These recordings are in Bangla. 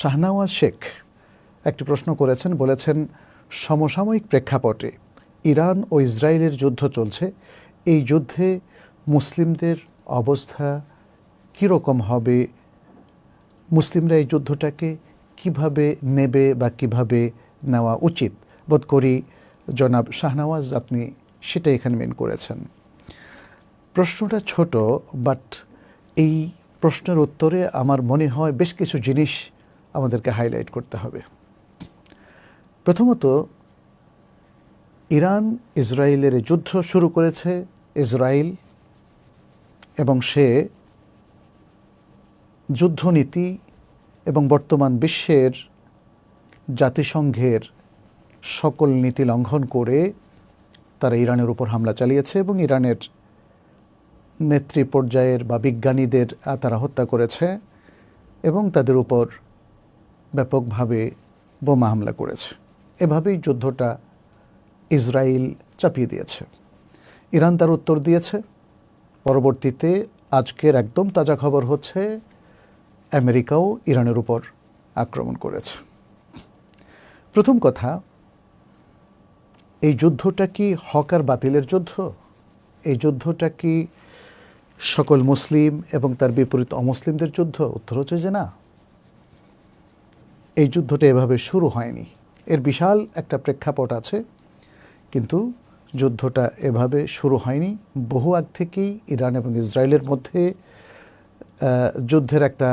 শাহনাওয়াজ শেখ একটি প্রশ্ন করেছেন, বলেছেন, সমসাময়িক প্রেক্ষাপটে ইরান ও ইসরায়েলের যুদ্ধ চলছে। এই যুদ্ধে মুসলিমদের অবস্থা কীরকম হবে? মুসলিমরা এই যুদ্ধটাকে কীভাবে নেবে বা কীভাবে নেওয়া উচিত? বোধ করি জনাব শাহনওয়াজ, আপনি সেটা এখানে মেন করেছেন। প্রশ্নটা ছোট বাট এই প্রশ্নের উত্তরে আমার মনে হয় বেশ কিছু জিনিস আমাদেরকে হাইলাইট করতে হবে। প্রথমত, ইরান ইসরায়েলের যুদ্ধ শুরু করেছে ইসরায়েল এবং সে যুদ্ধনীতি এবং বর্তমান বিশ্বের জাতিসংঘের সকল নীতি লঙ্ঘন করে তারা ইরানের উপর হামলা চালিয়েছে এবং ইরানের নেত্রী পর্যায়ের বা বিজ্ঞানীদের তারা হত্যা করেছে এবং তাদের উপর ব্যাপকভাবে বোমা হামলা করেছে। এভাবেই যুদ্ধটা ইসরায়েল চাপিয়ে দিয়েছে। ইরান তার উত্তর দিয়েছে। পরবর্তীতে আজকের একদম তাজা খবর হচ্ছে, আমেরিকাও ইরানের উপর আক্রমণ করেছে। প্রথম কথা, এই যুদ্ধটা কি হক আর বাতিলের যুদ্ধ? এই যুদ্ধটা কি সকল মুসলিম এবং তার বিপরীত অমুসলিমদের যুদ্ধ, উত্তর হচ্ছে যে না। এই যুদ্ধটা এভাবে শুরু হয়নি। এর বিশাল একটা প্রেক্ষাপট আছে, কিন্তু যুদ্ধটা এভাবে শুরু হয়নি। বহু আগ থেকেই ইরান এবং ইসরায়েলের মধ্যে যুদ্ধের একটা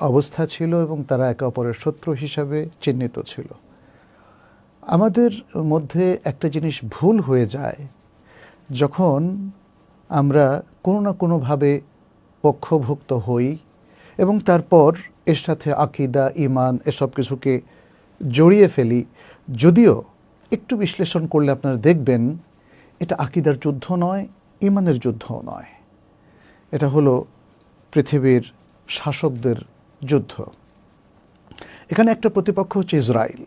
অবস্থা ছিল এবং তারা একে অপরের শত্রু হিসাবে চিহ্নিত ছিল। আমাদের মধ্যে একটা জিনিস ভুল হয়ে যায়, যখন আমরা কোনো না কোনোভাবে পক্ষভুক্ত হই এবং তারপর এর সাথে আকিদা ইমান এসব কিছুকে জড়িয়ে ফেলি। যদিও একটু বিশ্লেষণ করলে আপনারা দেখবেন, এটা আকিদার যুদ্ধ নয় ইমানের যুদ্ধও নয়। এটা হলো পৃথিবীর শাসকদের যুদ্ধ। এখানে একটা প্রতিপক্ষ হচ্ছে ইসরায়েল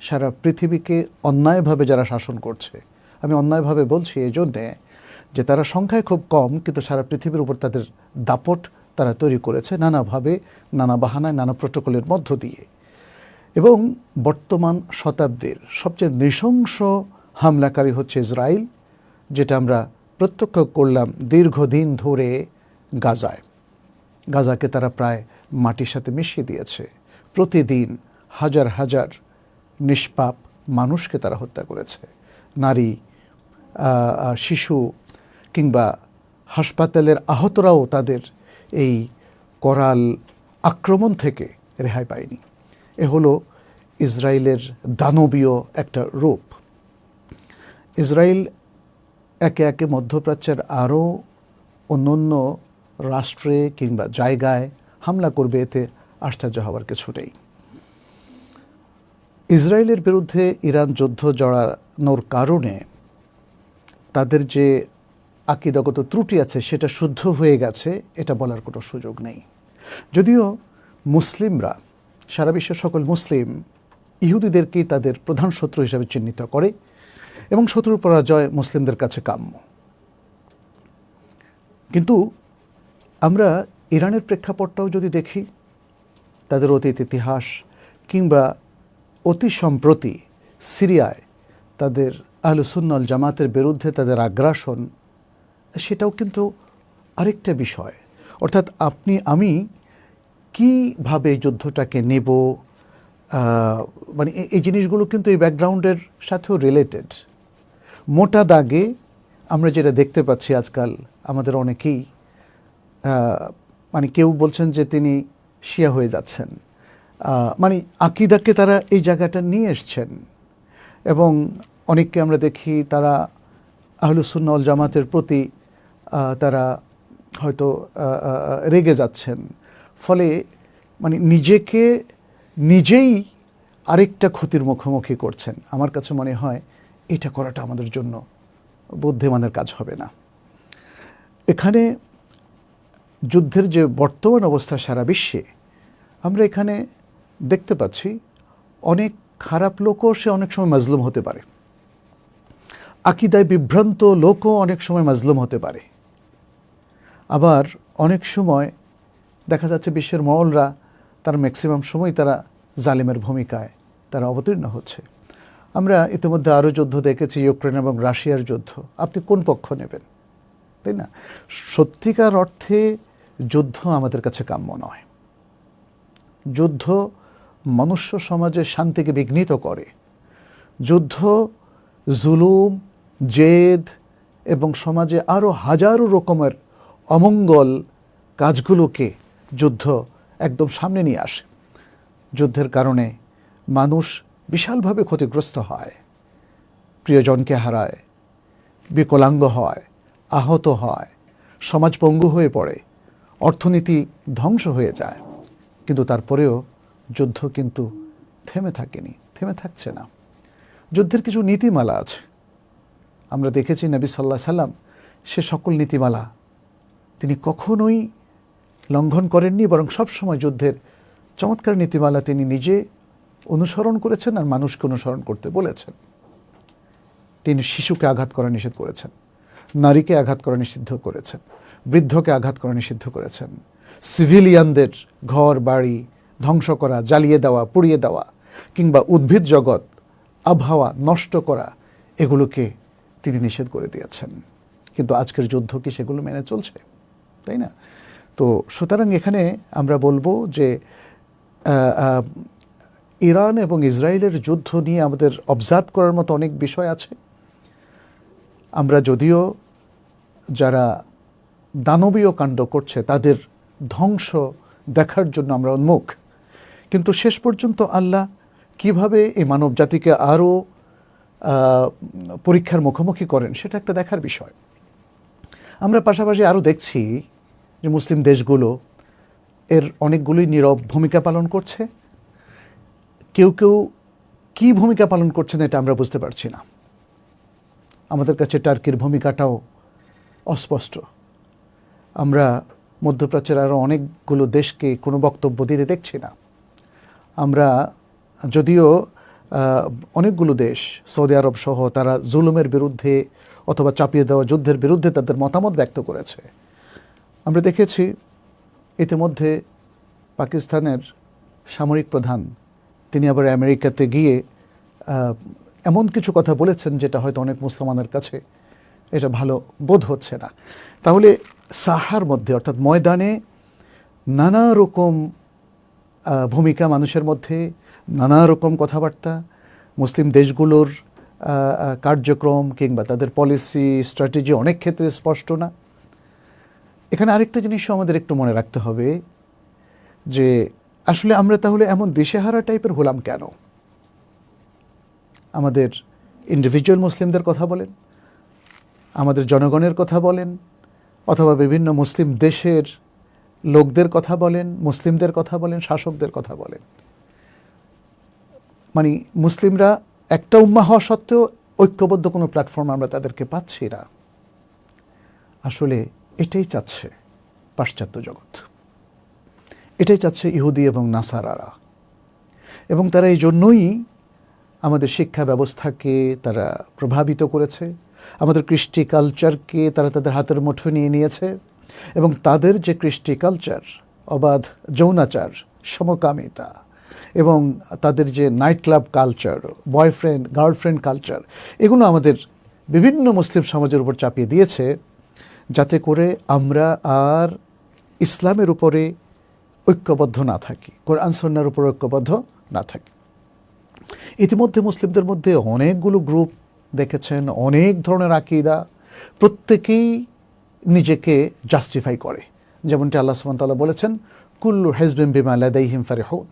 সারা পৃথিবীকে অন্যায়ভাবে যারা শাসন করছে, আমি অন্যায়ভাবে বলছি এই জন্যে যে তারা সংখ্যায় খুব কম, কিন্তু সারা পৃথিবীর উপর তাদের দাপট তারা তৈরি করেছে নানাভাবে, নানা বাহানায়, নানা প্রোটোকলের মধ্য দিয়ে। এবং বর্তমান শতাব্দীর সবচেয়ে নৃশংস হামলাকারী হচ্ছে ইসরায়েল, যেটা আমরা প্রত্যক্ষ করলাম দীর্ঘদিন ধরে গাজায়। গাজাকে তারা প্রায় মাটির সাথে মিশিয়ে দিয়েছে। প্রতিদিন হাজার হাজার নিষ্পাপ মানুষকে তারা হত্যা করেছে। নারী শিশু কিংবা হাসপাতালের আহতরাও তাদের এই করাল আক্রমণ থেকে রেহাই পায়নি। এ হলো ইসরায়েলের দানবীয় একটা রূপ। ইসরায়েল একে একে মধ্যপ্রাচ্যের আরও অন্যান্য রাষ্ট্রে কিংবা জায়গায় হামলা করবে, এতে আশ্চর্য হওয়ার কিছু নেই। ইসরায়েলের বিরুদ্ধে ইরান যুদ্ধ জড়ানোর কারণে তাদের যে আকিদাগত ত্রুটি আছে, সেটা শুদ্ধ হয়ে গেছে, এটা বলার কোনো সুযোগ নেই। যদিও মুসলিমরা, সারা বিশ্বের সকল মুসলিম ইহুদিদেরকেই তাদের প্রধান শত্রু হিসাবে চিহ্নিত করে এবং শত্রুর পরাজয় মুসলিমদের কাছে কাম্য। কিন্তু আমরা ইরানের প্রেক্ষাপটটাও যদি দেখি, তাদের অতীত ইতিহাস কিংবা অতি সম্প্রতি সিরিয়ায় তাদের আহলুসুন্নল জামাতের বিরুদ্ধে তাদের আগ্রাসন সেটাও কিন্তু আরেকটা বিষয়। অর্থাৎ আপনি, আমি কীভাবে যুদ্ধটাকে নেব মানে এই জিনিসগুলো কিন্তু এই ব্যাকগ্রাউন্ডের সাথেও রিলেটেড মোটা দাগে আমরা যেটা দেখতে পাচ্ছি আজকাল আমাদের অনেকেই মানে কেউ বলছেন যে তিনি শিয়া হয়ে যাচ্ছেন। মানে আকিদাকে তারা এই জায়গাটা নিয়ে এসছেন এবং অনেককে আমরা দেখি তারা আহলুসুন্নল জামাতের প্রতি তারা হয়তো রেগে যাচ্ছেন। ফলে মানে নিজেকে নিজেই আরেকটা ক্ষতির মুখোমুখি করছেন। আমার কাছে মনে হয় এটা করাটা আমাদের জন্য বুদ্ধিমানের কাজ হবে না। এখানে যুদ্ধের যে বর্তমান অবস্থা সারা বিশ্বে, আমরা এখানে দেখতে পাচ্ছি অনেক খারাপ লোকও সে অনেক সময় মাজলুম হতে পারে। আকিদায় বিভ্রান্ত লোকও অনেক সময় মাজলুম হতে পারে। আবার অনেক সময় দেখা যাচ্ছে বিশ্বের মহলরা তার ম্যাক্সিমাম সময় তারা জালিমের ভূমিকায় তারা অবতীর্ণ হচ্ছে। আমরা ইতিমধ্যে আরও যুদ্ধ দেখেছি, ইউক্রেন এবং রাশিয়ার যুদ্ধ। আপনি কোন পক্ষ নেবেন? তাই না? সত্যিকার অর্থে যুদ্ধ আমাদের কাছে কাম্য নয়। যুদ্ধ মনুষ্য সমাজের শান্তিকে বিঘ্নিত করে। যুদ্ধ জুলুম, জেদ এবং সমাজে আরও হাজারো রকমের অমঙ্গল কাজগুলোকে যুদ্ধ একদম সামনে নিয়ে আসে। যুদ্ধের কারণে মানুষ বিশালভাবে ক্ষতিগ্রস্ত হয়, প্রিয়জনকে হারায়, বিকলাঙ্গ হয়, আহত হয় সমাজ পঙ্গু হয়ে পড়ে, অর্থনীতি ধ্বংস হয়ে যায়। কিন্তু তারপরেও যুদ্ধ কিন্তু থেমে থাকেনি, থেমে থাকছে না। যুদ্ধের কিছু নীতিমালা আছে। আমরা দেখেছি নবী সাল্লাহ সাল্লাম সে সকল নীতিমালা তিনি কখনোই লঙ্ঘন করেননি, বরং সবসময় যুদ্ধের চমৎকার নীতিমালা তিনি নিজে অনুসরণ করেছেন আর মানুষকে অনুসরণ করতে বলেছেন। তিনি শিশুকে আঘাত করা নিষেধ করেছেন, নারীকে আঘাত করা নিষিদ্ধ করেছেন, বৃদ্ধকে আঘাত করা নিষিদ্ধ করেছেন, সিভিলিয়ানদের ঘর, বাড়ি ধ্বংস করা, জ্বালিয়ে দেওয়া, পুড়িয়ে দেওয়া, কিংবা উদ্ভিদ জগৎ, আবহাওয়া নষ্ট করা, এগুলোকে তিনি নিষেধ করে দিয়েছেন। কিন্তু আজকের যুদ্ধ কি সেগুলো মেনে চলছে? তাই না? তো সুতরাং এখানে আমরা বলব যে ইরান এবং ইসরায়েলের যুদ্ধ নিয়ে আমাদের অবজার্ভ করার মতো অনেক বিষয় আছে। আমরা যদিও যারা দানবীয় কাণ্ড করছে, তাদের ধ্বংস দেখার জন্য আমরা উন্মুখ। কিন্তু শেষ পর্যন্ত আল্লাহ কীভাবে এই মানব জাতিকে আরও পরীক্ষার মুখোমুখি করেন, সেটা একটা দেখার বিষয়। আমরা পাশাপাশি আরও দেখছি যে মুসলিম দেশগুলো এর অনেকগুলোই নীরব ভূমিকা পালন করছে। কেউ কেউ কী ভূমিকা পালন করছেন এটা আমরা বুঝতে পারছি না। আমাদের কাছে টার্কির ভূমিকাটাও অস্পষ্ট। আমরা মধ্যপ্রাচ্যের আরও অনেকগুলো দেশকে কোনো বক্তব্য দিতে দেখছি না। আমরা যদিও অনেকগুলো দেশ, সৌদি আরব সহ তারা জুলুমের বিরুদ্ধে অথবা চাপিয়ে দেওয়া যুদ্ধের বিরুদ্ধে তাদের মতামত ব্যক্ত করেছে। আমরা দেখেছি ইতিমধ্যে পাকিস্তানের সামরিক প্রধান, তিনি আবার আমেরিকাতে গিয়ে এমন কিছু কথা বলেছেন যেটা হয়তো অনেক মুসলমানের কাছে এটা ভালো বোধ হচ্ছে না। তাহলে সাহার মধ্যে, অর্থাৎ ময়দানে নানা রকম ভূমিকা মানুষের মধ্যে, নানা রকম কথাবার্তা, মুসলিম দেশগুলোর কার্যক্রম কিংবা তাদের পলিসি স্ট্র্যাটেজি অনেক ক্ষেত্রে স্পষ্ট না। এখানে আরেকটা জিনিসও আমাদের একটু মনে রাখতে হবে যে আসলে আমরা তাহলে এমন দিশেহারা টাইপের হলাম কেন? আমাদের ইন্ডিভিজুয়াল মুসলিমদের কথা বলেন, আমাদের জনগণের কথা বলেন, অথবা বিভিন্ন মুসলিম দেশের লোকদের কথা বলেন, মুসলিমদের কথা বলেন, শাসকদের কথা বলেন। মানে মুসলিমরা একটা উম্মা হওয়া সত্ত্বেও ঐক্যবদ্ধ কোনো প্ল্যাটফর্ম আমরা তাদেরকে পাচ্ছি না। আসলে এটাই চাচ্ছে পাশ্চাত্য জগৎ। এটাই চাচ্ছে ইহুদি এবং নাসারারা। এবং তারা এই জন্যই আমাদের শিক্ষা ব্যবস্থাকে তারা প্রভাবিত করেছে, আমাদের কৃষ্টি কালচারকে তারা তাদের হাতের মুঠো নিয়ে নিয়েছে এবং তাদের যে কৃষ্টি কালচার, অবাধ যৌনাচার, সমকামিতা এবং তাদের যে night club culture, boyfriend, girlfriend culture, এগুলো আমাদের বিভিন্ন মুসলিম সমাজের উপর চাপিয়ে দিয়েছে। যাতে করে আমরা আর ইসলামের উপরে ঐক্যবদ্ধ না থাকি, কোরআন সন্ন্যার উপর ঐক্যবদ্ধ না থাকি। ইতিমধ্যে মুসলিমদের মধ্যে অনেকগুলো গ্রুপ দেখেছেন, অনেক ধরনের আকিদা, প্রত্যেকেই নিজেকে জাস্টিফাই করে। যেমনটি আল্লাহ সুবহানাহু বলেছেন, কুল্লু হেজবিম বিমা লাদাইহিম ফারিহুন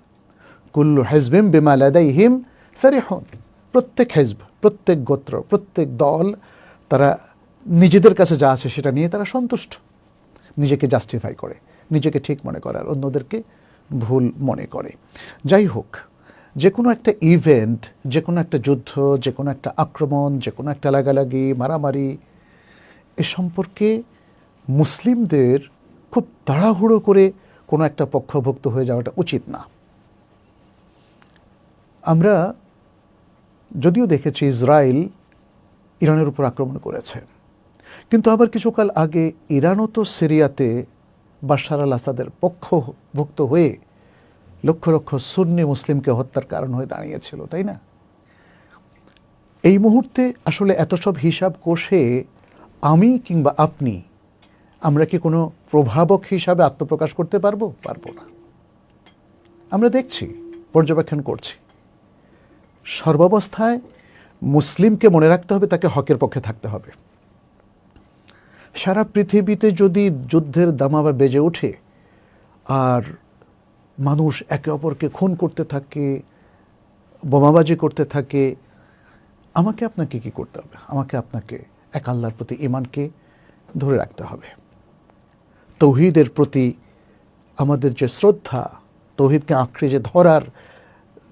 কুল্লু হেজবিম বিমা লাদাইহিম ফারিহুন প্রত্যেক হেজব, প্রত্যেক গোত্র, প্রত্যেক দল তারা নিজেদের কাছে যা আছে সেটা নিয়ে তারা সন্তুষ্ট। নিজেকে জাস্টিফাই করে, নিজেকে ঠিক মনে করে আর অন্যদেরকে ভুল মনে করে। যাই হোক, যে কোনো একটা ইভেন্ট যে কোনো একটা যুদ্ধ, যে কোনো একটা আক্রমণ, যে কোনো একটা লাগালাগি, মারামারি, এ সম্পর্কে মুসলিমদের খুব তাড়াহুড়ো করে কোনো একটা পক্ষভুক্ত হয়ে যাওয়াটা উচিত না। আমরা যদিও দেখেছি ইসরায়েল ইরানের উপর আক্রমণ করেছে। কিন্তু আবার কিছুকাল আগে ইরানও তো সিরিয়াতে বাশার আল আসাদের পক্ষভুক্ত হয়ে লক্ষ লক্ষ সুন্নি মুসলিমকে হত্যার কারণ হয়ে দাঁড়িয়েছিল, তাই না? এই মুহূর্তে আসলে এত সব হিসাব কষে আমি কিংবা আপনি, আমরা কি কোনো প্রভাবক হিসাবে আত্মপ্রকাশ করতে পারব? পারব না। আমরা দেখছি, পর্যবেক্ষণ করছি। সর্বাবস্থায় মুসলিমকে মনে রাখতে হবে, তাকে হকের পক্ষে থাকতে হবে। সারা পৃথিবীতে যদি যুদ্ধের দামাবা বেজে ওঠে, আর মানুষ একে অপরকে খুন করতে থাকে, বোমাবাজি করতে থাকে, আমাকে আপনাকে কি করতে হবে? আমাকে আপনাকে এক আল্লাহর প্রতি ইমানকে ধরে রাখতে হবে। তৌহিদের প্রতি আমাদের যে শ্রদ্ধা, তৌহিদকে আঁকড়ে যে ধরার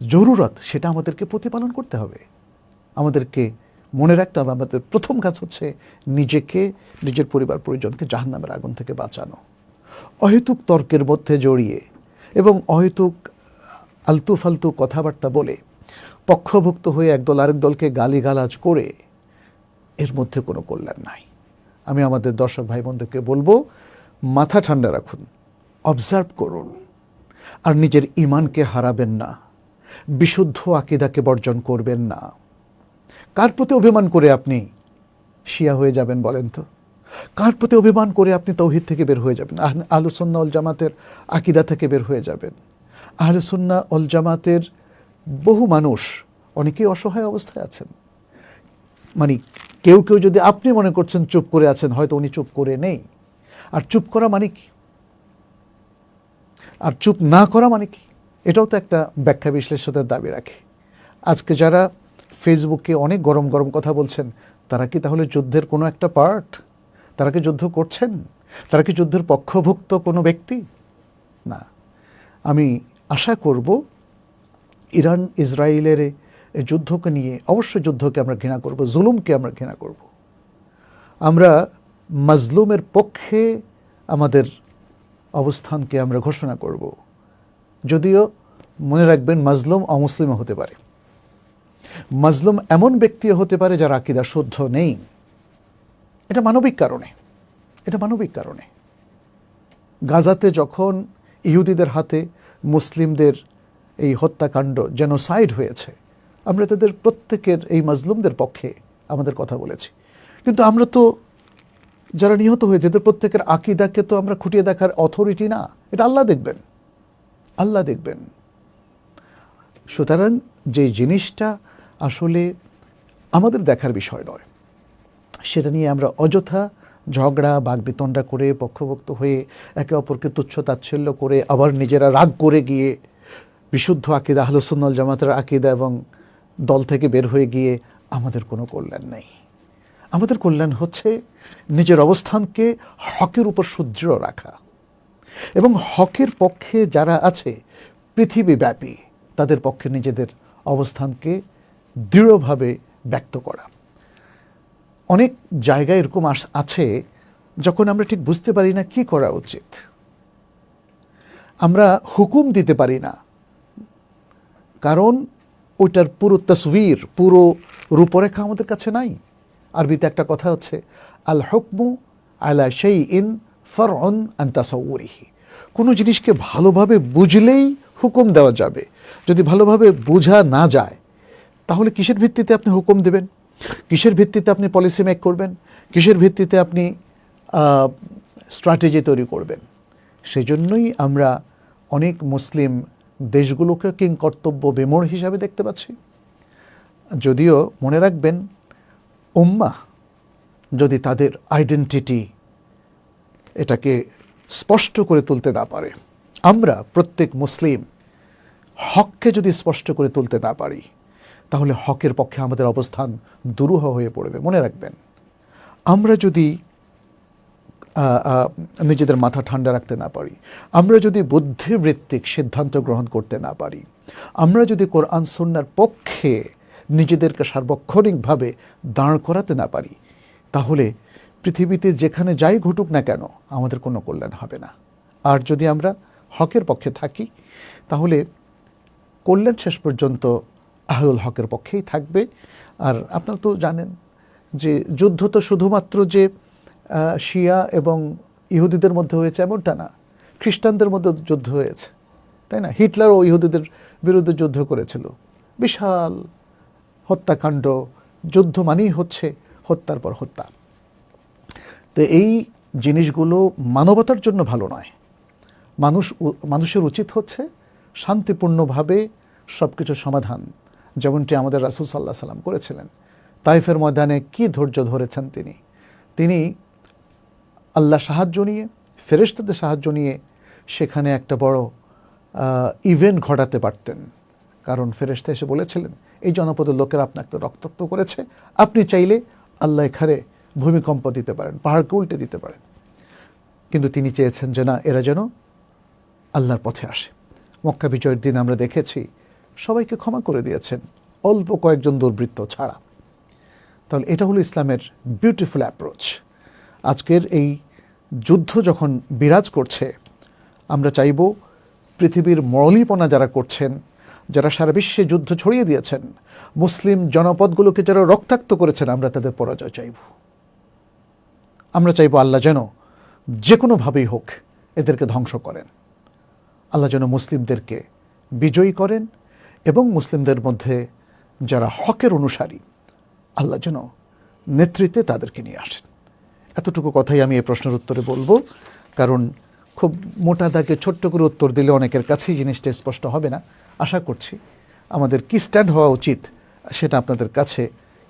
জরুরত, সেটা আমাদেরকে প্রতিপালন করতে হবে। আমাদেরকে মনে রাখতে হবে, আমাদের প্রথম কাজ হচ্ছে নিজেকে, নিজের পরিবার পরিজনকে জাহান্নামের আগুন থেকে বাঁচানো। অহেতুক তর্কের মধ্যে জড়িয়ে এবং অহেতুক আলতু ফালতু কথাবার্তা বলে পক্ষভুক্ত হয়ে একদল আরেক দলকে গালিগালাজ করে এর মধ্যে কোনো কল্যাণ নাই। আমি আমাদের দর্শক ভাই বোনদেরকে বলব, মাথা ঠান্ডা রাখুন অবজার্ভ করুন আর নিজের ইমানকে হারাবেন না, বিশুদ্ধ আকিদাকে বর্জন করবেন না। কার প্রতি অভিমান করে আপনি শিয়া হয়ে যাবেন বলেন তো? কার প্রতি অভিমান করে আপনি তৌহিদ থেকে বের হয়ে যাবেন? আহলুসন্না অল জামাতের আকিদা থেকে বের হয়ে যাবেন। আহলুসন্না অল জামাতের বহু মানুষ অনেকেই অসহায় অবস্থায় আছেন। মানে কেউ কেউ যদি আপনি মনে করছেন চুপ করে আছেন, হয়তো উনি চুপ করে নেই। আর চুপ করা মানে কি? আর চুপ না করা মানে কি? এটাও তো একটা ব্যাখ্যা বিশ্লেষণের দাবি রাখে। আজকে যারা ফেসবুকে অনেক গরম গরম কথা বলছেন, তারা কি তাহলে যুদ্ধের কোনো একটা পার্ট তারা কি যুদ্ধ করছেন? তারা কি যুদ্ধের পক্ষভুক্ত কোনো ব্যক্তি? না। আমি আশা করব ইরান, ইসরায়েলের যুদ্ধকে নিয়ে, অবশ্যই যুদ্ধকে আমরা ঘৃণা করব, জুলুমকে আমরা ঘৃণা করব। আমরা মাজলুমের পক্ষে আমাদের অবস্থানকে আমরা ঘোষণা করব। যদিও মনে রাখবেন, মাজলুম অমুসলিমও হতে পারে। মাজলুম এমন ব্যক্তিও হতে পারে যার আকিদা শুদ্ধ নেই। এটা মানবিক কারণে। এটা মানবিক কারণে। গাজাতে যখন ইহুদিদের হাতে মুসলিমদের এই হত্যাকাণ্ড জেনোসাইড হয়েছে, আমরা তাদের প্রত্যেকের এই মাজলুমদের পক্ষে আমাদের কথা বলেছি। কিন্তু আমরা তো যারা নিহত হয়েছে তাদের প্রত্যেকের আকিদাকে তো আমরা খুঁটিয়ে দেখার অথরিটি না, এটা আল্লাহ দেখবেন। আল্লাহ দেখবেন। সুতরাং যে জিনিসটা আসলে আমাদের দেখার বিষয় নয়। সেটা নিয়ে আমরা অযথা ঝগড়া, বাগবিতণ্ডা করে পক্ষভুক্ত হয়ে একে অপরকে তুচ্ছ তাচ্ছল্য করে আবার নিজেরা রাগ করে গিয়ে বিশুদ্ধ আকিদা আহলুসুন্নল জামাতের আকিদা এবং দল থেকে বের হয়ে গিয়ে আমাদের কোনো কল্যাণ নেই। আমাদের কল্যাণ হচ্ছে নিজের অবস্থানকে হকের উপর সুদৃঢ় রাখা এবং হকের পক্ষে যারা আছে, পৃথিবীব্যাপী, তাদের পক্ষে নিজেদের অবস্থানকে দৃঢ়ভাবে ব্যক্ত করা। অনেক জায়গায় এরকম আছে যখন আমরা ঠিক বুঝতে পারি না কি করা উচিত। আমরা হুকুম দিতে পারি না। কারণ ওইটার পুরো তসবির, পুরো রূপরেখা আমাদের কাছে নাই। আরবিতে একটা কথা হচ্ছে, আল হকমু আলা সেই ইন ফর অন আন্তাসৌরিহি কোনো জিনিসকে ভালোভাবে বুঝলেই হুকুম দেওয়া যাবে। যদি ভালোভাবে বোঝা না যায় তাহলে কিসের ভিত্তিতে আপনি হুকুম দেবেন? কিসের ভিত্তিতে আপনি পলিসি মেক করবেন? কিসের ভিত্তিতে আপনি স্ট্র্যাটেজি তৈরি করবেন? সেজন্যই আমরা অনেক মুসলিম দেশগুলোকে কিং কর্তব্য বিমূঢ় হিসাবে দেখতে পাচ্ছি। যদিও মনে রাখবেন, উম্মা যদি তাদের আইডেন্টিটি এটাকে স্পষ্ট করে তুলতে না পারে, আমরা প্রত্যেক মুসলিম হককে যদি স্পষ্ট করে তুলতে না পারি তাহলে হকের পক্ষে আমাদের অবস্থান দুরূহ হয়ে পড়বে। মনে রাখবেন, আমরা যদি নিজেদের মাথা ঠান্ডা রাখতে না পারি, আমরা যদি বুদ্ধিবৃত্তিক সিদ্ধান্ত গ্রহণ করতে না পারি, আমরা যদি কোরআন সন্ন্যার পক্ষে নিজেদেরকে সার্বক্ষণিকভাবে দাঁড় করাতে না পারি, তাহলে পৃথিবীতে যেখানে যাই ঘটুক না কেন আমাদের কোনো কল্যাণ হবে না। আর যদি আমরা হকের পক্ষে থাকি, তাহলে কল্যাণ শেষ পর্যন্ত আহুল হকের পক্ষেই থাকবে। আর আপনারা তো জানেন যে যুদ্ধ তো শুধুমাত্র যে শিয়া এবং ইহুদিদের মধ্যে হয়েছে এমনটা না। খ্রিস্টানদের মধ্যে যুদ্ধ হয়েছে, তাই না? হিটলারও ইহুদিদের বিরুদ্ধে যুদ্ধ করেছিল। বিশাল হত্যাকাণ্ড, যুদ্ধ মানেই হচ্ছে হত্যার পর হত্যা। তো এই জিনিসগুলো মানবতার জন্য ভালো নয়। মানুষ মানুষের উচিত হচ্ছে শান্তিপূর্ণভাবে সব কিছু সমাধান। যেমনটি আমাদের রাসুল সাল্লাহ সাল্লাম করেছিলেন। তাইফের ময়দানে কি ধৈর্য ধরেছেন তিনি? তিনি আল্লাহ সাহায্য নিয়ে, ফেরেশতাদের সাহায্য নিয়ে সেখানে একটা বড় ইভেন্ট ঘটাতে পারতেন। কারণ ফেরেশতা এসে বলেছিলেন, এই জনপদের লোকেরা আপনাকে রক্তাক্ত করেছে। আপনি চাইলে আল্লাহ এখানে ভূমিকম্প দিতে পারেন, পাহাড়কে উল্টে দিতে পারেন। কিন্তু তিনি চেয়েছেন যে না, এরা যেন আল্লাহর পথে আসে। মক্কা বিজয়ের দিন আমরা দেখেছি সবাইকে ক্ষমা করে দিয়েছেন, অল্প কয়েকজন দুর্বৃত্ত ছাড়া। তাহলে এটা হলো ইসলামের বিউটিফুল অ্যাপ্রোচ আজকের এই যুদ্ধ যখন বিরাজ করছে, আমরা চাইব পৃথিবীর মরলীপনা যারা করছেন, যারা সারা বিশ্বে যুদ্ধ ছড়িয়ে দিয়েছেন, মুসলিম জনপদগুলোকে যারা রক্তাক্ত করেছেন, আমরা তাদের পরাজয় চাইব। আমরা চাইব আল্লাহ যেন যে কোনোভাবেই হোক এদেরকে ধ্বংস করেন। আল্লাহ যেন মুসলিমদেরকে বিজয়ী করেন এবং মুসলিমদের মধ্যে যারা হকের অনুসারী, আল্লাহ যেন নেতৃত্বে তাদেরকে নিয়ে আসেন। এতটুকু কথাই আমি এই প্রশ্নের উত্তরে বলব, কারণ খুব মোটা দাগে ছোট্ট করে উত্তর দিলে অনেকের কাছেই জিনিসটা স্পষ্ট হবে না। আশা করছি আমাদের কি স্ট্যান্ড হওয়া উচিত সেটা আপনাদের কাছে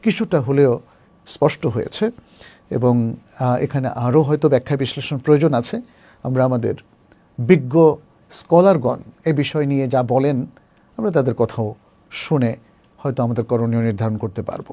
কিছুটা হলেও স্পষ্ট হয়েছে এবং এখানে আরও হয়তো ব্যাখ্যা বিশ্লেষণ প্রয়োজন আছে। আমরা আমাদের বিজ্ঞ স্কলারগণ এ বিষয় নিয়ে যা বলেন আমরা তাদের কথাও শুনে হয়তো আমাদের করণীয় নির্ধারণ করতে পারব।